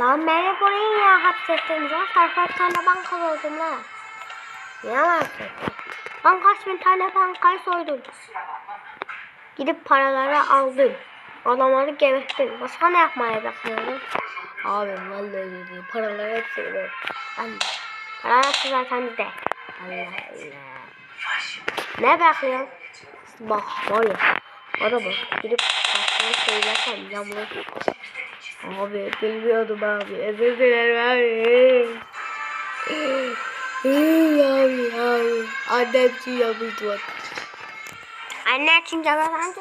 Lan beni buraya niye hapsettiniz lan? Sarfa bir tane banka soydum lan. Niye hapsettin? Ben kaç bin tane bankayı soydum. Gidip paraları aldım. Adamları geberttim. Başka ne yapmaya bakıyordum? Abi vallahi dedi. Paraları hepsini ver. Ben de. Para hepsi zaten bizde. Allah Allah. Ne bakıyorsun? Bak var ya. Araba gidip başkanı söylersem yağmur. Abi bilmiyordum abi. Özür dilerim abi. abi abi. Annem için yapmıştı bak. Anne için yalan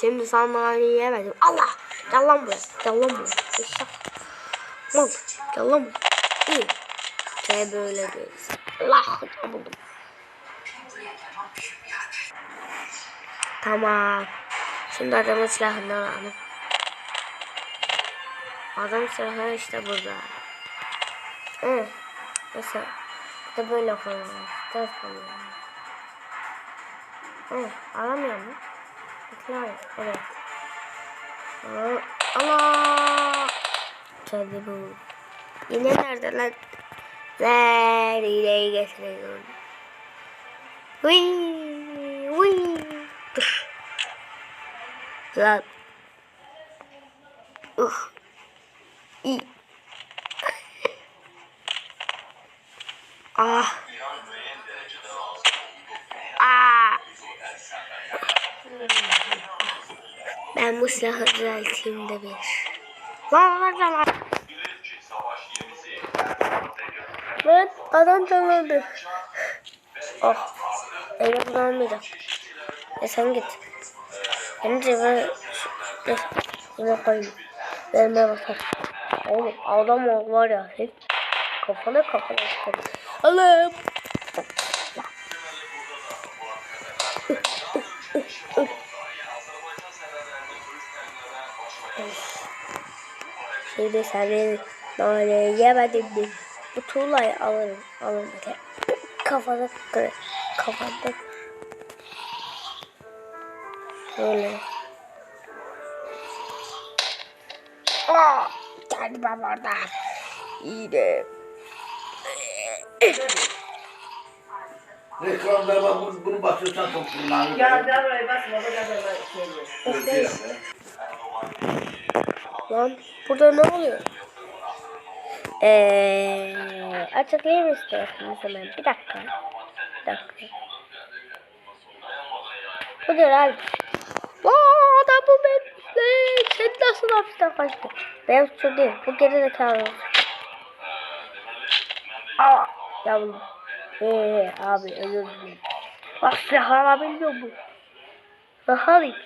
Şimdi sandalyeyi yemedim. Allah! Gel lan buraya. Gel lan buraya. Eşek. Mal. Gel lan buraya. İyi. Şey böyle değil. Allah! Buldum. Tamam. Şimdi adamın silahını alalım. Adam silahı işte burada. Evet. Mesela de böyle koyuyoruz. Dört koyuyoruz. Evet. Alamıyor mu? Bekler. Evet. Allah! Tabii bu. Yine nerede lan? İleri getiriyorum. Wii, wii. Dur. Lan. Uh. Ah. Ah. Ben bu silahı düzelteyim de bir. Lan lan lan. Lan adam canlandı. Oh. Öyle kullanmayacağım. E sen git. Benim cebime dur. Yine koyayım. Vermeye basar. Oğlum adam ol var ya. Hep kafana kafana çıkarım. Allah'ım. Şimdi senin nane yemedim mi? Bu tuğlayı alırım. Alırım. Kafana kırır. Kafanda. Böyle. Aa, geldi ben orada. Yine. Reklamda bak bunu, bunu basıyorsan çok kullanılır. Ya gel oraya basma, bu kadar şey yok. Lan burada ne oluyor? Eee açıklayayım istiyorsanız hemen. Bir dakika. Bir dakika. Budur abi. Aa adam bu benim. Ee, Sen nasıl hapisten kaçtın? Benim suçum değil. Bu geri zekalı. Aa yavrum. Ee abi özür dilerim. Bak silah alabiliyor? Bak alayım.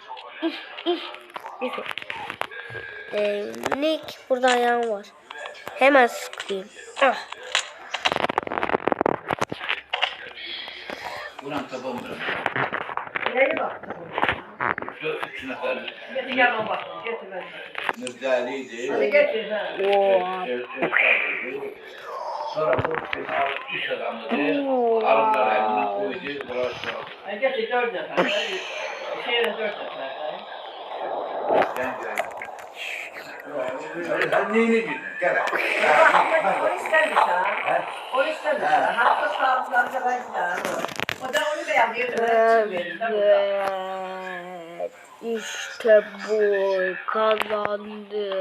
İş iş. Neyse. Ee, Nick burada ayağım var. Hemen sıkayım. Ah. Ulan tabandır. Nereye bak? Şu üç nefer yanıma bak, müfteliydi. Hadi getir ha. Sonra bu iş adamları arılar eline koydu. Hadi getir dört defa. Şeye dört defa. Sen neyini bildin? Gel. O istemiş ha. O istemiş ha. Hafta sağlıklarında ben. O da onu beğendiyor. İşte bu kazandı.